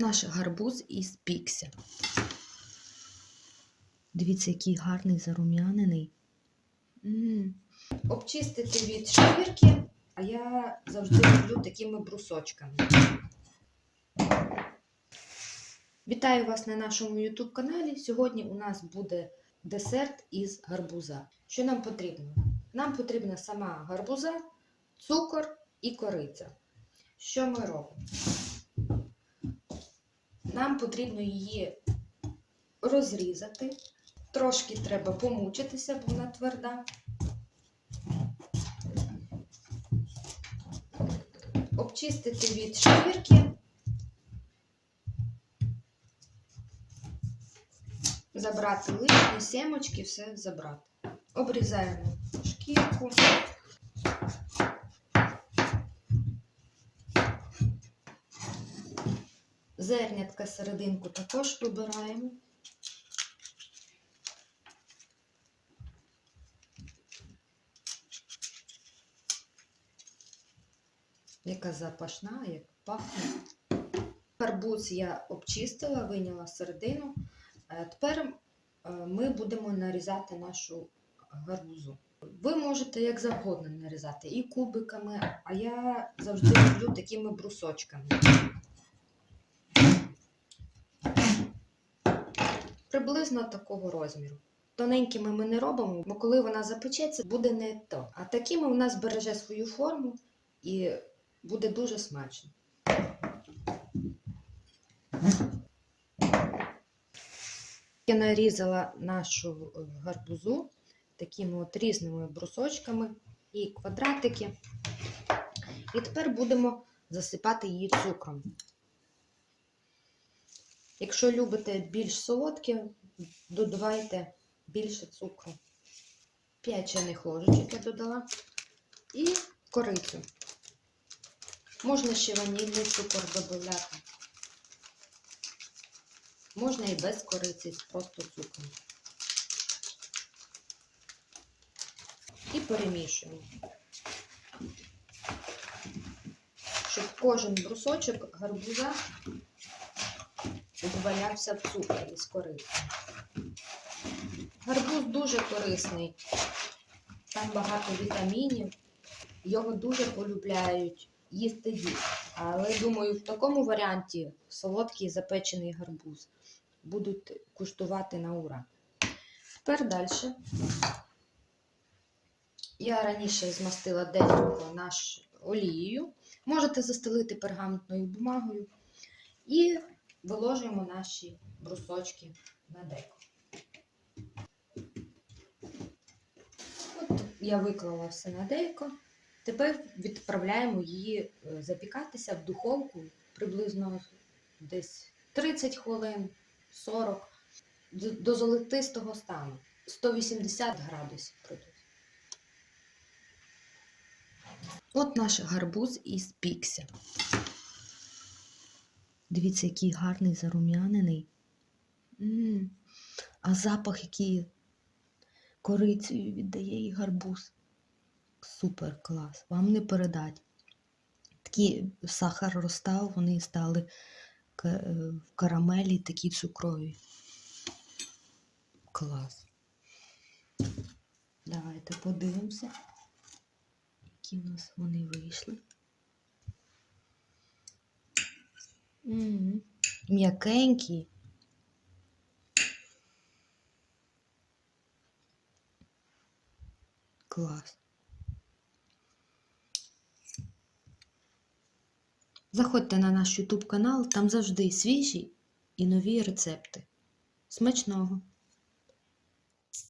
Наш гарбуз із пікся. Дивіться, який гарний зарум'янений. Обчистити від шкірки, а я завжди роблю такими брусочками. Вітаю вас на нашому YouTube каналі. Сьогодні у нас буде десерт із гарбуза. Що нам потрібно? Нам потрібна сама гарбуза, цукор і кориця. Що ми робимо? Нам потрібно її розрізати. Трошки треба помучитися, бо вона тверда. Обчистити від шкірки. Забрати лишні сімочки, все забрати. Обрізаємо шкірку. Зернятка серединку також вибираємо. Яка запашна, як пахне. Гарбуз я обчистила, виняла середину. Е, Тепер е, ми будемо нарізати нашу гарбузу. Ви можете як завгодно нарізати і кубиками, а я завжди роблю такими брусочками. Приблизно такого розміру. Тоненькими ми не робимо, бо коли вона запечеться, буде не то. А такими вона збереже свою форму і буде дуже смачно. Я нарізала нашу е, гарбузу такими от різними брусочками і квадратики. І тепер будемо засипати її цукром. Якщо любите більш солодке, додавайте більше цукру. 5 чайних ложечок я додала. І корицю. Можна ще ванільний цукор додати. Можна і без кориці, просто цукром. І перемішуємо. Щоб кожен брусочок гарбуза обвалявся в цукрі з кориці. Гарбуз дуже корисний. Там багато вітамінів. Його дуже полюбляють їсти діти. Але думаю, в такому варіанті солодкий запечений гарбуз будуть куштувати на ура. Тепер далі. Я раніше змастила дерево наш олією. Можете застелити пергаментною бумагою. І виложуємо наші брусочки на деко. От я виклала все на деко. Тепер відправляємо її е, запікатися в духовку приблизно десь 30 хвилин, 40 до золотистого стану. 180 градусів приблизно. От наш гарбуз із пікся. Дивіться, який гарний зарум'янений. А запах, який корицею віддає і гарбуз. Супер клас. Вам не передать. Такий сахар розстав, вони стали е, в карамелі такі цукрові. Клас. Давайте подивимося, які в нас вони вийшли. М, М'якенькі. Клас. Заходьте на наш YouTube канал, там завжди свіжі і нові рецепти. Смачного!